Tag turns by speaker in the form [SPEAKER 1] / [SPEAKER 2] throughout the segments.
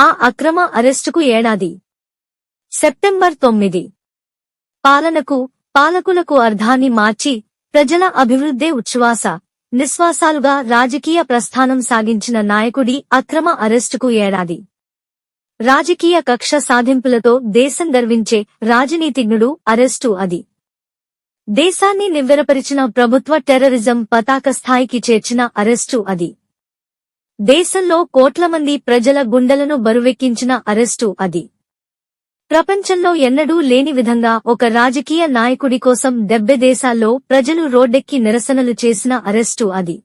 [SPEAKER 1] ఆ అక్రమ అరెస్టుకు ఏడాది. సెప్టెంబర్ తొమ్మిది. పాలనకు పాలకులకు అర్థాన్ని మార్చి ప్రజల అభివృద్ధే ఉచ్ఛ్వాస నిశ్వాసాలుగా రాజకీయ ప్రస్థానం సాగించిన నాయకుడి అక్రమ అరెస్టుకు ఏడాది. రాజకీయ కక్ష సాధింపులతో దేశం గర్వించే రాజనీతిజ్ఞుడు అరెస్టు అది. దేశాన్ని నివ్వెరపరిచిన ప్రభుత్వ టెర్రరిజం పతాక స్థాయికి చేర్చిన అరెస్టు అది. దేశంలో కోట్ల మంది ప్రజల గుండెలను బరువెక్కించిన అరెస్టు అది. ప్రపంచంలో ఎన్నడూ లేని విధంగా ఒక రాజకీయ నాయకుడి కోసం డెబ్బె దేశాల్లో ప్రజలు రోడ్డెక్కి నిరసనలు చేసిన అరెస్టు అది.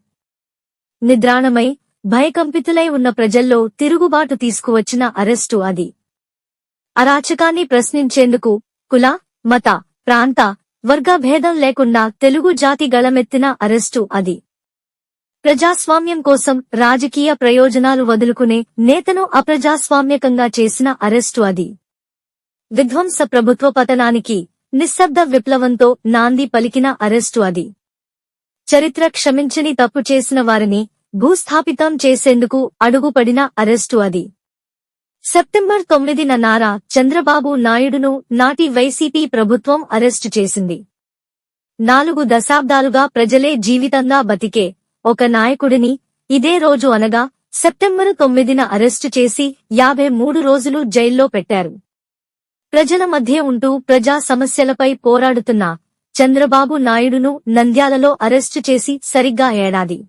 [SPEAKER 1] నిద్రాణమై భయకంపితులై ఉన్న ప్రజల్లో తిరుగుబాటు తీసుకువచ్చిన అరెస్టు అది. అరాచకాన్ని ప్రశ్నించేందుకు కుల మత ప్రాంత వర్గభేదం లేకుండా తెలుగు జాతి గళమెత్తిన అరెస్టు అది. ప్రజాస్వామ్యం కోసం రాజకీయ ప్రయోజనాలు వదులుకునే నేతను అప్రజాస్వామ్యకంగా చేసిన అరెస్టు అది. విధ్వంస ప్రభుత్వ పతనానికి నిశ్శబ్ద విప్లవంతో నాంది పలికిన అరెస్టు అది. చరిత్ర క్షమించని తప్పు చేసిన వారిని భూస్థాపితం చేసేందుకు అడుగుపడిన అరెస్టు అది. సెప్టెంబర్ తొమ్మిదిన నారా చంద్రబాబు నాయుడును నాటి వైసీపీ ప్రభుత్వం అరెస్టు చేసింది. నాలుగు దశాబ్దాలుగా ప్రజలే జీవితంగా బతికే ఒక నాయకుడిని ఇదే రోజు అనగా సెప్టెంబరు తొమ్మిదిన అరెస్టు చేసి యాభై మూడు రోజులు జైల్లో పెట్టారు. ప్రజల మధ్య ఉంటూ ప్రజా సమస్యలపై పోరాడుతున్న చంద్రబాబు నాయుడును నంద్యాలలో అరెస్టు చేసి సరిగ్గా ఏడాది.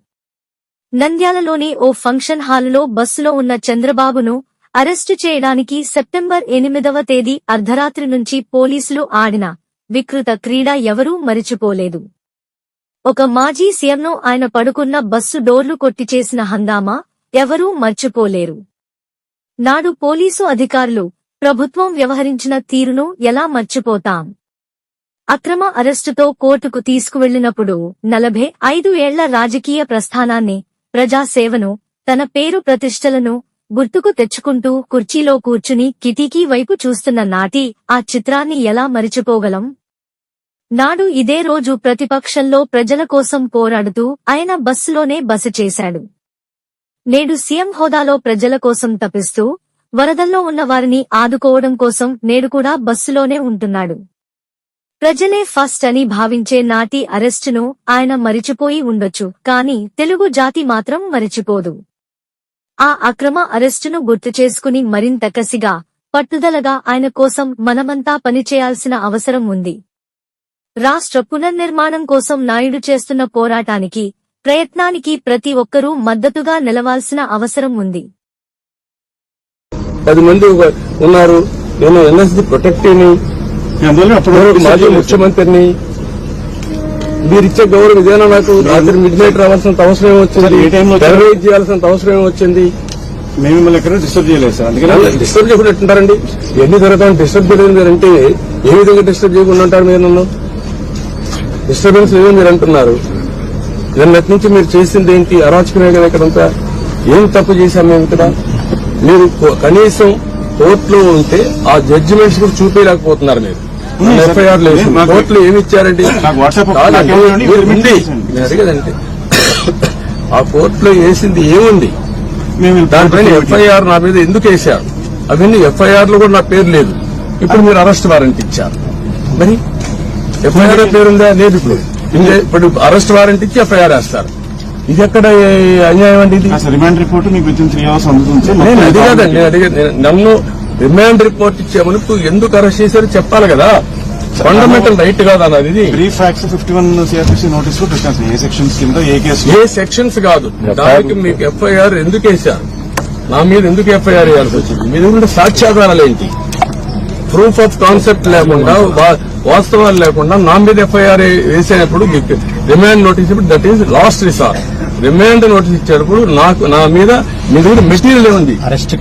[SPEAKER 1] నంద్యాలలోని ఓ ఫంక్షన్ హాలులో బస్సులో ఉన్న చంద్రబాబును అరెస్టు చేయడానికి సెప్టెంబర్ ఎనిమిదవ తేదీ అర్ధరాత్రి నుంచి పోలీసులు ఆడిన వికృత క్రీడ ఎవరూ మరిచిపోలేదు. ఒక మాజీ సీఎంను ఆయన పడుకున్న బస్సు డోర్లు కొట్టి చేసిన ఎవరూ మర్చిపోలేరు. నాడు పోలీసు అధికారులు ప్రభుత్వం వ్యవహరించిన తీరును ఎలా మర్చిపోతాం? అక్రమ అరెస్టుతో కోర్టుకు తీసుకువెళ్ళినప్పుడు నలభై ఐదు ఏళ్ళ రాజకీయ ప్రస్థానాన్ని ప్రజాసేవను తన పేరు ప్రతిష్టలను గుర్తుకు తెచ్చుకుంటూ కుర్చీలో కూర్చుని కిటికీ వైపు చూస్తున్న నాటి ఆ చిత్రాన్ని ఎలా మరిచిపోగలం? నాడు ఇదే రోజు ప్రతిపక్షంలో ప్రజల కోసం పోరాడుతూ ఆయన బస్సులోనే బస చేశాడు. నేడు సీఎం హోదాలో ప్రజల కోసం తపిస్తూ వరదల్లో ఉన్న వారిని ఆదుకోవడం కోసం నేడు కూడా బస్సులోనే ఉంటున్నాడు. ప్రజలే ఫస్ట్ అని భావించే నాటి అరెస్టును ఆయన మరిచిపోయి ఉండొచ్చు కాని తెలుగు జాతి మాత్రం మరిచిపోదు. ఆ అక్రమ అరెస్టును గుర్తు చేసుకుని మరింత కసిగా పట్టుదలగా ఆయన కోసం మనమంతా పనిచేయాల్సిన అవసరం ఉంది. రాష్ట్ర పునర్నిర్మాణం కోసం నాయుడు చేస్తున్న పోరాటానికి ప్రయత్నానికి ప్రతి ఒక్కరూ మద్దతుగా నిలవాల్సిన అవసరం ఉంది.
[SPEAKER 2] పది మంది ఉన్నారు. నేను ఎన్ఎస్డి ప్రొటెక్టివ్ని మాజీ ముఖ్యమంత్రిని మీరిచ్చే గౌరవం ఇదేనా నాకు రాత్రి మిడ్ నైట్ రావాల్సినంత అవసరం ఏం
[SPEAKER 3] సార్, ఏ టైంలో
[SPEAKER 2] వచ్చింది
[SPEAKER 3] వచ్చారు?
[SPEAKER 2] టెర్రరైజ్ చేయాల్సినంత అవసరం ఏం వచ్చింది?
[SPEAKER 3] మేము మిమ్మల్ని ఎక్కడ డిస్టర్బ్ చేయలేదు సార్. అందుకని
[SPEAKER 2] డిస్టర్బ్ చేయకుండా ఎన్ని జరుగుతామని డిస్టర్బ్ చేయలేదు అంటే ఏ విధంగా డిస్టర్బ్ చేయకుండా ఉంటారు మీరు నన్ను? డిస్టర్బెన్స్ ఏదో మీరు అంటున్నారు? నిన్నటి నుంచి మీరు చేసింది ఏంటి? అరాచకమే కదా ఇక్కడంతా ఏం తప్పు చేశాం మేము ఇక్కడ? మీరు కనీసం కోర్టులో ఉంటే ఆ జడ్జిమెంట్స్ కూడా చూపించలేకపోతున్నారు మీరు. ఎఫ్ఐఆర్ లేదు కోర్టులో ఏమి ఇచ్చారండి? అడిగేదంటే ఆ కోర్టులో వేసింది ఏముంది? దానిపైన ఎఫ్ఐఆర్ నా మీద ఎందుకు వేశారు? అవన్నీ ఎఫ్ఐఆర్లో కూడా నా పేరు లేదు. ఇప్పుడు మీరు అరెస్ట్ వారెంట్ ఇచ్చారు. మరి ఎఫ్ఐఆర్ పేరుందా? లేదు ఇప్పుడు. ఇప్పుడు అరెస్ట్ వారెంట్ ఇచ్చి ఎఫ్ఐఆర్ వేస్తారు. ఇది ఎక్కడ అన్యాయం అండి ఇది?
[SPEAKER 3] రిమాండ్ రిపోర్ట్ మీకు విత్ త్రీ అవర్స్ అందుతుంది
[SPEAKER 2] నేను అది కాదండి నేను- నన్ను రిమాండ్ రిపోర్ట్ ఇచ్చే మునుపు ఎందుకు అరెస్ట్ చేశారో చెప్పాలి కదా. ఫండమెంటల్ రైట్ కాదు అన్నది ఇది?
[SPEAKER 3] బ్రీఫ్ ఫిఫ్టీ వన్ సిఆర్పిసి నోటీస్లో పెట్టాను సార్ ఏ సెక్షన్స్ కింద ఏ కేసు
[SPEAKER 2] ఏ సెక్షన్స్ కాదు. దానికి మీకు ఎఫ్ఐఆర్ ఎందుకు వేశారు? నా మీద ఎందుకు ఎఫ్ఐఆర్ వేయాల్సి వచ్చింది? మీ దగ్గర సాక్ష్యాధారాలు ఏంటి? ప్రూఫ్ ఆఫ్ కాన్సెప్ట్ లేకుండా వా- వాస్తవాలు లేకుండా నా మీద ఎఫ్ఐఆర్ వేసేటప్పుడు మీకు రిమాండ్ నోటీస్ ఇప్పుడు that is last resort. Remand notice ఇచ్చేటప్పుడు నాకు నా మీద మీ దగ్గర మెటీరియల్ ఏముంది?
[SPEAKER 4] అరెస్ట్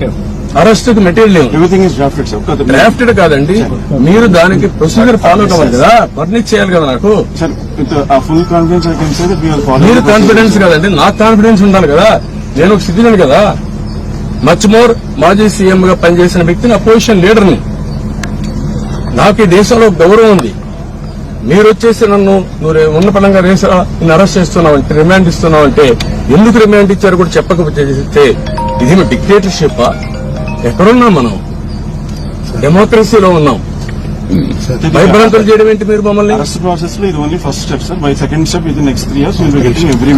[SPEAKER 2] అరెస్ట్కి మెటీరియల్
[SPEAKER 3] డ్రాఫ్టెడ్ సార్
[SPEAKER 2] డ్రాఫ్టెడ్ కాదండి. మీరు దానికి ప్రొసీజర్ ఫాలో కావాలి కదా. ఫర్నిచ్ చేయాలి కదా నాకు.
[SPEAKER 3] Sir with full confidence I can say that we are
[SPEAKER 2] మీరు కాన్ఫిడెన్స్ కదండి. నాకు కాన్ఫిడెన్స్ ఉండాలి కదా. నేను ఒక సిటిజన్ కదా. మచ్ మోర్ మాజీ సీఎం గా పనిచేసిన వ్యక్తిని అపోజిషన్ లీడర్ని నాకు ఈ దేశంలో గౌరవం ఉంది. మీరు వచ్చేసి నన్ను నువ్వు ఉన్న పరంగా రేసా నిన్ను అరెస్ట్ చేస్తున్నావు అంటే రిమాండ్ ఇస్తున్నావు అంటే ఎందుకు రిమాండ్ ఇచ్చారు కూడా చెప్పకపోతే ఇది డిక్టేటర్షిప్ ఎక్కడున్నాం మనం? డెమోక్రసీలో ఉన్నాం. భయభ్రాంతులు చేయడం ఏంటి మీరు మమ్మల్ని?
[SPEAKER 3] అరెస్ట్ ప్రాసెస్లో ఇది only first step sir by second step with next three years every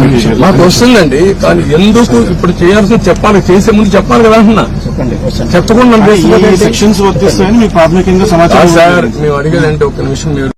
[SPEAKER 3] material
[SPEAKER 2] మాకు వస్తుందండి కానీ ఎందుకు ఇప్పుడు చేయాల్సింది చెప్పాలి చేసే ముందు చెప్పాలి కదా అంటున్నా. చెప్పకుండా నన్ను
[SPEAKER 3] ఈ
[SPEAKER 2] చేస్తున్నది ఏంటి?
[SPEAKER 3] సెక్షన్స్ వర్తిస్తాయని మీకు ప్రాథమికంగా సమాచారం
[SPEAKER 2] సార్. మేము అడిగేది అంటే ఒక నిమిషం మీరు